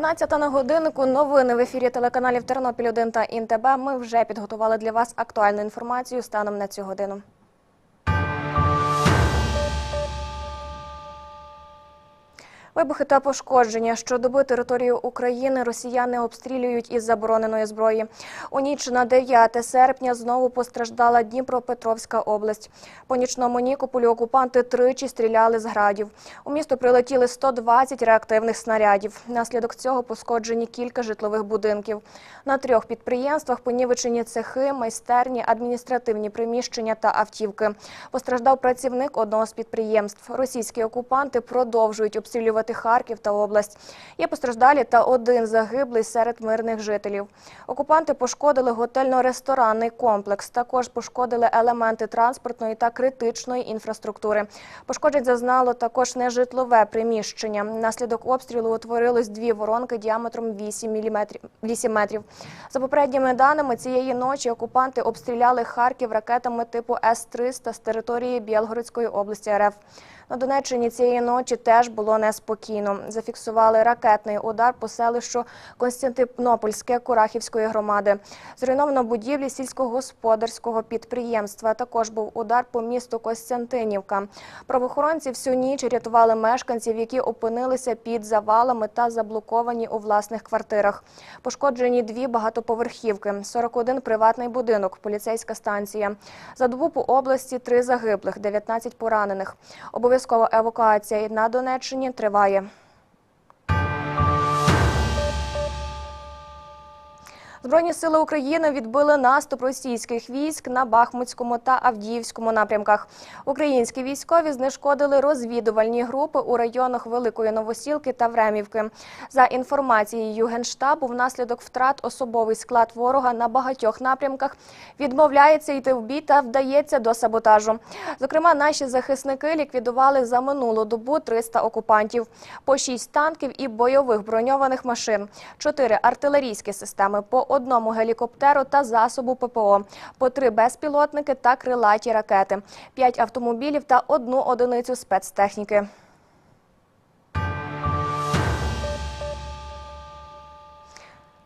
12 на годиннику. Новини в ефірі телеканалів Тернопіль 1 та Інтебе. Ми вже підготували для вас актуальну інформацію станом на цю годину. Вибухи та пошкодження. Щодоби територію України росіяни обстрілюють із забороненої зброї. У ніч на 9 серпня знову постраждала Дніпропетровська область. По нічному Нікополю окупанти тричі стріляли з градів. У місто прилетіли 120 реактивних снарядів. Внаслідок цього пошкоджені кілька житлових будинків. На трьох підприємствах понівечені цехи, майстерні, адміністративні приміщення та автівки. Постраждав працівник одного з підприємств. Російські окупанти продовжують обстрілювати Харків та область. Є постраждалі та один загиблий серед мирних жителів. Окупанти пошкодили готельно-ресторанний комплекс. Також пошкодили елементи транспортної та критичної інфраструктури. Пошкоджень зазнало також нежитлове приміщення. Внаслідок обстрілу утворилось дві воронки діаметром 8 міліметрів 8 метрів. За попередніми даними, цієї ночі окупанти обстріляли Харків ракетами типу С-300 з території Білгородської області РФ. На Донеччині цієї ночі теж було неспокійно. Зафіксували ракетний удар по селищу Константинопольське Курахівської громади. Зруйновано будівлі сільськогосподарського підприємства. Також був удар по місту Костянтинівка. Правоохоронці всю ніч рятували мешканців, які опинилися під завалами та заблоковані у власних квартирах. Пошкоджені дві багатоповерхівки, 41 приватний будинок, поліцейська станція. За добу по області три загиблих, 19 поранених. Обов'язкова евакуація на Донеччині триває. Збройні сили України відбили наступ російських військ на Бахмутському та Авдіївському напрямках. Українські військові знешкодили розвідувальні групи у районах Великої Новосілки та Времівки. За інформацією Генштабу, внаслідок втрат особовий склад ворога на багатьох напрямках відмовляється йти в бій та вдається до саботажу. Зокрема, наші захисники ліквідували за минулу добу 300 окупантів, по 6 танків і бойових броньованих машин, 4 артилерійські системи, по одному гелікоптеру та засобу ППО, по три безпілотники та крилаті ракети, п'ять автомобілів та одну одиницю спецтехніки.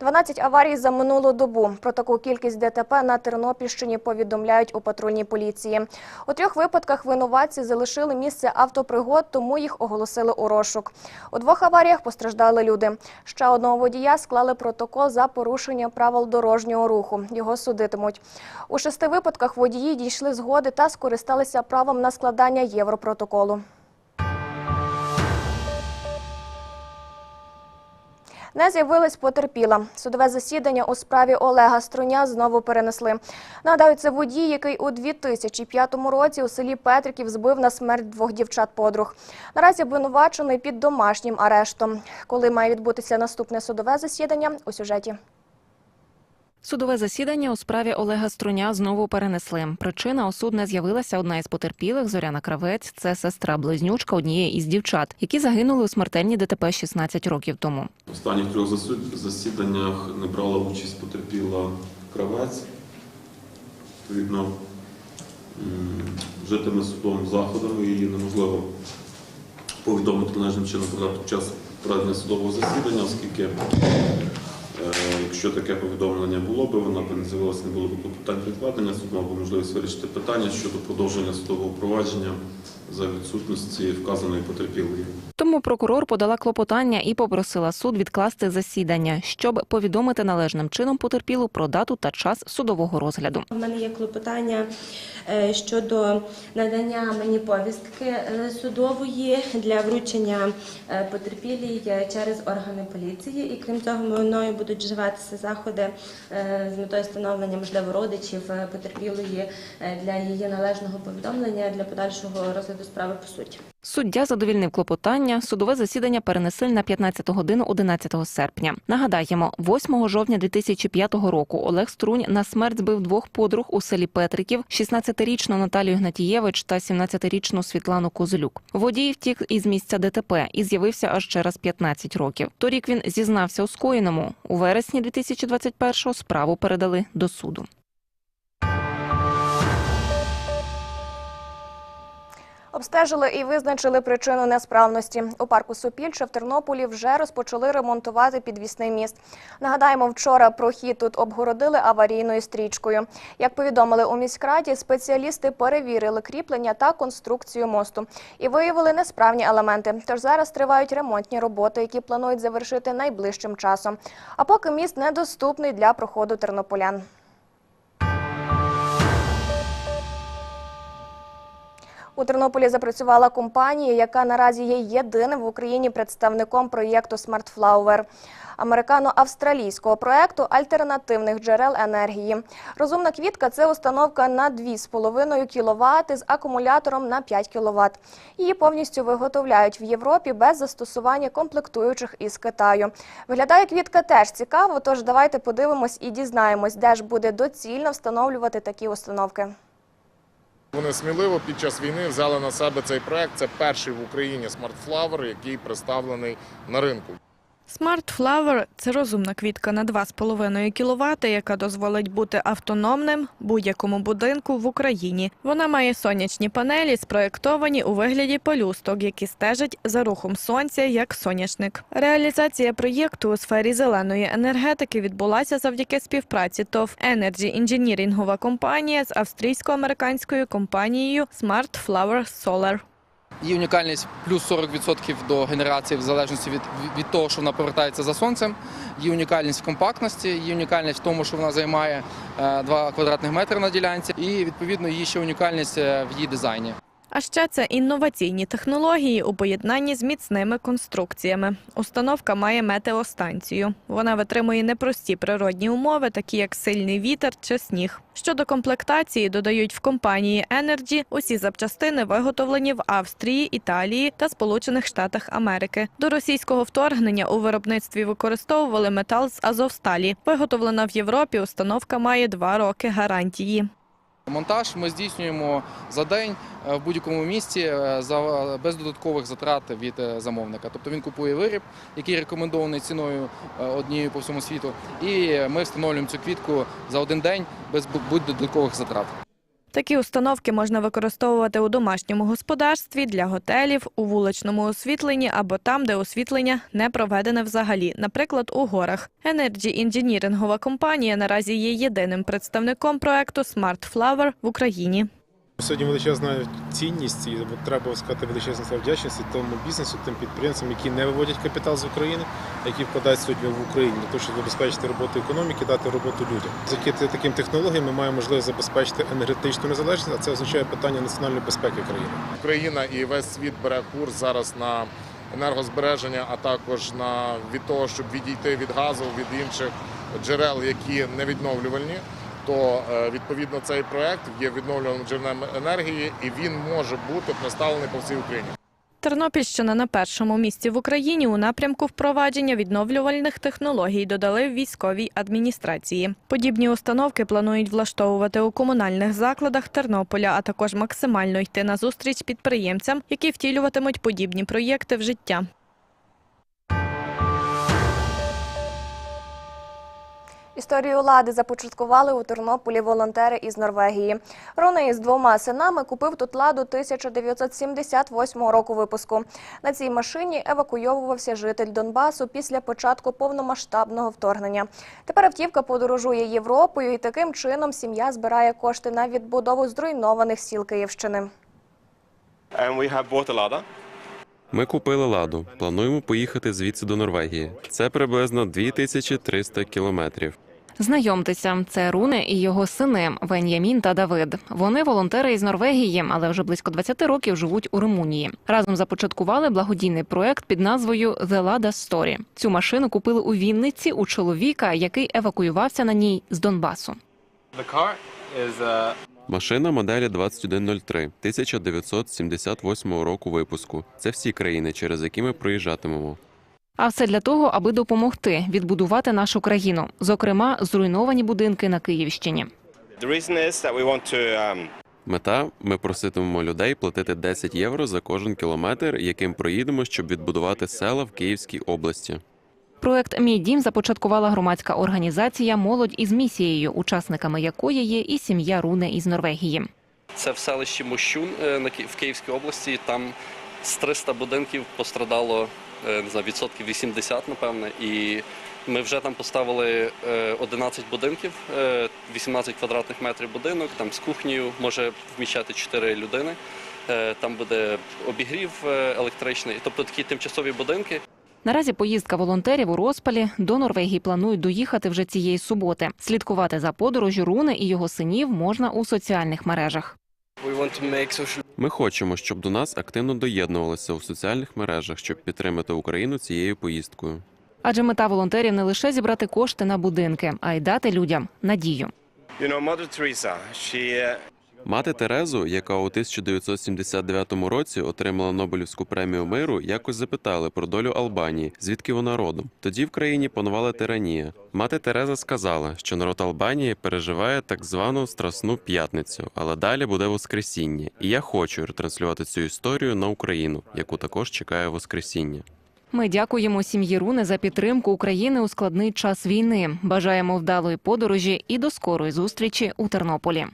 «12 аварій за минулу добу. Про таку кількість ДТП на Тернопільщині повідомляють у патрульній поліції. У трьох випадках винуватці залишили місце автопригод, тому їх оголосили у розшук. У двох аваріях постраждали люди. Ще одного водія склали протокол за порушення правил дорожнього руху. Його судитимуть. У шести випадках водії дійшли згоди та скористалися правом на складання європротоколу. Не з'явилась потерпіла. Судове засідання у справі Олега Струня знову перенесли. Нагадаю, це водій, який у 2005 році у селі Петриків збив на смерть двох дівчат-подруг. Наразі обвинувачений під домашнім арештом. Коли має відбутися наступне судове засідання у сюжеті. Судове засідання у справі Олега Струня знову перенесли. Причина осуд не з'явилася одна із потерпілих Зоряна Кравець. Це сестра близнючка однієї із дівчат, які загинули у смертельній ДТП 16 років тому. Останніх трьох засіданнях не брала участь потерпіла кравець. Відповідно, м, вжитими судовим заходами її неможливо повідомити належним чином про час проведення судового засідання, оскільки якщо таке повідомлення було би, вона б не з'явилася, не було б клопотань прикладення, суд мав би можливість вирішити питання щодо продовження судового провадження за відсутності вказаної потерпілої. Тому прокурор подала клопотання і попросила суд відкласти засідання, щоб повідомити належним чином потерпілу про дату та час судового розгляду. У мене є клопотання е, щодо надання мені повістки е, судової для вручення е, потерпілій через органи поліції. І крім того, мною будуть вживатися заходи з метою встановлення можливо родичів потерпілої для її належного повідомлення для подальшого розгляду справи по суті. Суддя задовільнив клопотання. Судове засідання перенесли на 15 годину 11 серпня. Нагадаємо, 8 жовтня 2005 року Олег Струнь на смерть збив двох подруг у селі Петриків: 16-річну Наталію Гнатієвич та 17-річну Світлану Козелюк. Водій втік із місця ДТП і з'явився аж через 15 років. Торік він зізнався у скоєному. У вересні 2021-го справу передали до суду. Обстежили і визначили причину несправності. У парку Сопільче в Тернополі вже розпочали ремонтувати підвісний міст. Нагадаємо, вчора прохід тут обгородили аварійною стрічкою. Як повідомили у міськраді, спеціалісти перевірили кріплення та конструкцію мосту і виявили несправні елементи. Тож зараз тривають ремонтні роботи, які планують завершити найближчим часом. А поки міст недоступний для проходу тернополян. У Тернополі запрацювала компанія, яка наразі є єдиним в Україні представником проєкту Flower – американо-австралійського проєкту альтернативних джерел енергії. Розумна квітка це установка на 2,5 кВт з акумулятором на 5 кВт. Її повністю виготовляють в Європі без застосування комплектуючих із Китаю. Виглядає квітка теж цікаво, тож давайте подивимось і дізнаємось, де ж буде доцільно встановлювати такі установки. Вони сміливо під час війни взяли на себе цей проект. Це перший в Україні смартфлавер, який представлений на ринку. Smart Flower – це розумна квітка на 2,5 кВт, яка дозволить бути автономним будь-якому будинку в Україні. Вона має сонячні панелі, спроєктовані у вигляді пелюсток, які стежать за рухом сонця як соняшник. Реалізація проєкту у сфері зеленої енергетики відбулася завдяки співпраці ТОВ Energy інженірингова компанія з австрійсько-американською компанією Smart Flower Solar. Її унікальність плюс 40% до генерації в залежності від, від того, що вона повертається за сонцем. Її унікальність в компактності, її унікальність в тому, що вона займає е, 2 квадратних метри на ділянці, і відповідно її ще унікальність е, в її дизайні. А ще це інноваційні технології у поєднанні з міцними конструкціями. Установка має метеостанцію. Вона витримує непрості природні умови, такі як сильний вітер чи сніг. Щодо комплектації, додають в компанії Energy, усі запчастини виготовлені в Австрії, Італії та Сполучених Штатах Америки. До російського вторгнення у виробництві використовували метал з Азовсталі. Виготовлена в Європі, установка має два роки гарантії. Монтаж ми здійснюємо за день е, в будь-якому місці е, без додаткових затрат від е, замовника. Тобто він купує виріб, який рекомендований ціною однією по всьому світу, і ми встановлюємо цю квітку за один день без будь-додаткових затрат. Такі установки можна використовувати у домашньому господарстві, для готелів, у вуличному освітленні або там, де освітлення не проведене взагалі, наприклад, у горах. Energy інженірингова компанія наразі є єдиним представником проекту Smart Flower в Україні. Сьогодні величезна цінність і треба сказати величезну вдячність тому бізнесу, тим підприємцям, які не виводять капітал з України, які вкладають сьогодні в Україні, для того, щоб забезпечити роботу економіки, дати роботу людям. Завдяки таким технологіям ми маємо можливість забезпечити енергетичну незалежність, а це означає питання національної безпеки країни. Україна і весь світ бере курс зараз на енергозбереження, а також на від того, щоб відійти від газу, від інших джерел, які не відновлювальні. То е, відповідно цей проект є відновлюваним джерелом енергії, і він може бути представлений по всій Україні. Тернопільщина на першому місці в Україні у напрямку впровадження відновлювальних технологій додали в військовій адміністрації. Подібні установки планують влаштовувати у комунальних закладах Тернополя, а також максимально йти на зустріч підприємцям, які втілюватимуть подібні проєкти в життя. Історію лади започаткували у Тернополі волонтери із Норвегії. Рони із двома синами купив тут ладу 1978 року випуску. На цій машині евакуйовувався житель Донбасу після початку повномасштабного вторгнення. Тепер автівка подорожує Європою, і таким чином сім'я збирає кошти на відбудову зруйнованих сіл Київщини. Ми купили ладу. Плануємо поїхати звідси до Норвегії. Це приблизно 2300 кілометрів. Знайомтеся, це Руне і його сини Вен'ямін та Давид. Вони волонтери із Норвегії, але вже близько 20 років живуть у Румунії. Разом започаткували благодійний проект під назвою The Lada Story. Цю машину купили у Вінниці у чоловіка, який евакуювався на ній з Донбасу. Uh, Машина моделі 2103 1978 року випуску. Це всі країни, через які ми проїжджатимемо. А все для того, аби допомогти відбудувати нашу країну, зокрема, зруйновані будинки на Київщині. um, Мета ми проситимемо людей платити 10 євро за кожен кілометр, яким проїдемо, щоб відбудувати села в Київській області. Проект Мій дім започаткувала громадська організація Молодь із місією, учасниками якої є і сім'я Руне із Норвегії. Це в селищі Мощун е, в Київській області. Там з 300 будинків пострадало не знаю, відсотків 80, напевне. І ми вже там поставили е, 11 будинків, е, 18 квадратних метрів будинок, там з кухнею може вміщати 4 людини. Е, Там буде обігрів е, електричний, тобто такі тимчасові будинки. Наразі поїздка волонтерів у розпалі до Норвегії планують доїхати вже цієї суботи. Слідкувати за подорожю Руни і його синів можна у соціальних мережах. Ми хочемо, щоб до нас активно доєднувалися у соціальних мережах, щоб підтримати Україну цією поїздкою. Адже мета волонтерів не лише зібрати кошти на будинки, а й дати людям надію. Мати Терезу, яка у 1979 році отримала Нобелівську премію миру, якось запитали про долю Албанії, звідки вона родом. Тоді в країні панувала тиранія. Мати Тереза сказала, що народ Албанії переживає так звану Страсну п'ятницю, але далі буде Воскресіння. І я хочу ретранслювати цю історію на Україну, яку також чекає Воскресіння. Ми дякуємо сім'ї Руни за підтримку України у складний час війни. Бажаємо вдалої подорожі і до скорої зустрічі у Тернополі.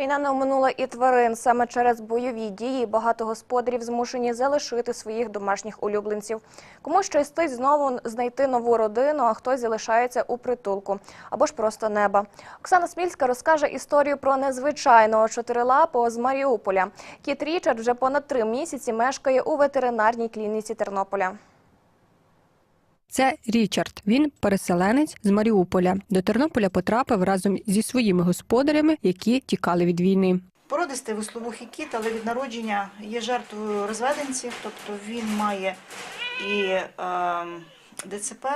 Війна не оминула і тварин. Саме через бойові дії багато господарів змушені залишити своїх домашніх улюбленців. Комусь щастить знову знайти нову родину, а хтось залишається у притулку або ж просто неба. Оксана Смільська розкаже історію про незвичайного чотирилапого з Маріуполя. Кіт Річард вже понад три місяці мешкає у ветеринарній клініці Тернополя. Це Річард. Він переселенець з Маріуполя. До Тернополя потрапив разом зі своїми господарями, які тікали від війни. Породистий висловухий кіт, але від народження є жертвою розведенців, тобто він має і е, ДЦП,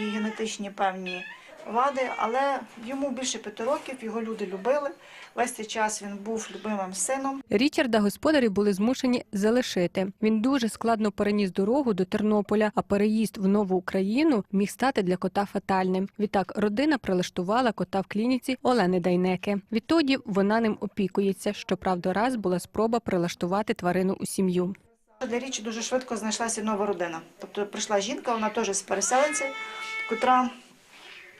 і генетичні певні вади, але йому більше п'яти років, його люди любили. Весь цей час він був любимим сином. Річарда господарі були змушені залишити. Він дуже складно переніс дорогу до Тернополя, а переїзд в нову Україну міг стати для кота фатальним. Відтак родина прилаштувала кота в клініці Олени Дайнеки. Відтоді вона ним опікується. Щоправда, раз була спроба прилаштувати тварину у сім'ю. Для річі дуже швидко знайшлася нова родина. Тобто прийшла жінка, вона теж з переселенців, котра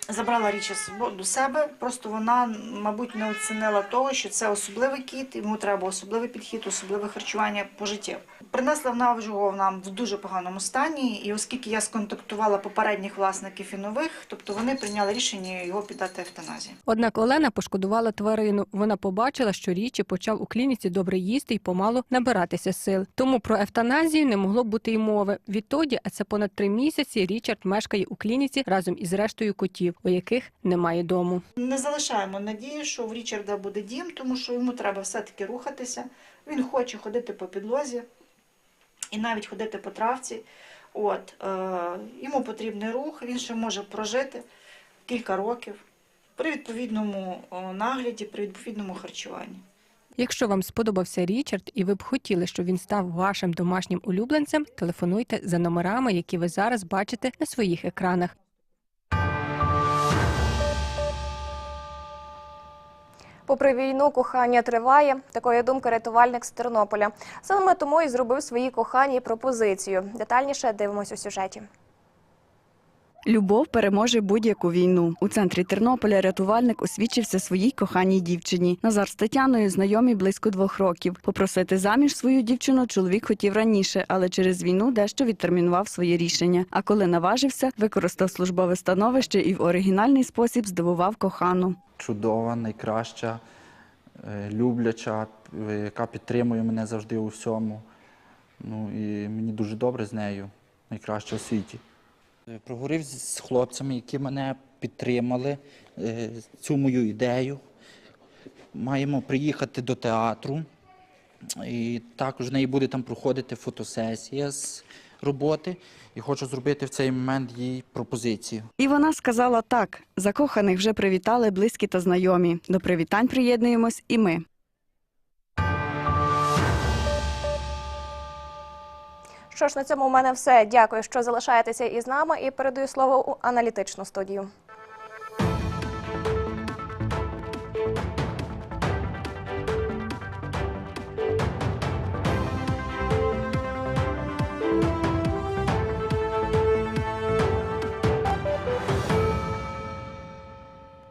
забрала річі до себе. Просто вона, мабуть, не оцінила того, що це особливий кіт, йому треба особливий підхід, особливе харчування по життю. Принесла вона його нам в дуже поганому стані, і оскільки я сконтактувала попередніх власників і нових, тобто вони прийняли рішення його піддати евтаназії. Однак Олена пошкодувала тварину. Вона побачила, що річі почав у клініці добре їсти і помалу набиратися сил. Тому про евтаназію не могло бути й мови. Відтоді, а це понад три місяці, Річард мешкає у клініці разом із рештою котів, у яких немає дому. Не залишаємо надії, що в Річарда буде дім, тому що йому треба все-таки рухатися. Він хоче ходити по підлозі і навіть ходити по травці. От, е, йому потрібний рух, він ще може прожити кілька років при відповідному нагляді, при відповідному харчуванні. Якщо вам сподобався Річард і ви б хотіли, щоб він став вашим домашнім улюбленцем, телефонуйте за номерами, які ви зараз бачите на своїх екранах. Попри війну, кохання триває. Такої думки рятувальник з Тернополя. Саме тому і зробив своїй коханій пропозицію. Детальніше дивимось у сюжеті. Любов переможе будь-яку війну. У центрі Тернополя рятувальник освічився своїй коханій дівчині. Назар з Тетяною знайомі близько двох років. Попросити заміж свою дівчину чоловік хотів раніше, але через війну дещо відтермінував своє рішення. А коли наважився, використав службове становище і в оригінальний спосіб здивував кохану. чудова, найкраща, е, любляча, е, яка підтримує мене завжди у всьому. Ну і мені дуже добре з нею, найкраща у світі. Е, Проговорив з хлопцями, які мене підтримали е, цю мою ідею. Маємо приїхати до театру, і також в неї буде там проходити фотосесія з роботи. І хочу зробити в цей момент їй пропозицію. І вона сказала так: закоханих вже привітали близькі та знайомі. До привітань приєднуємось і ми. Що ж, на цьому у мене все. Дякую, що залишаєтеся із нами і передаю слово у аналітичну студію.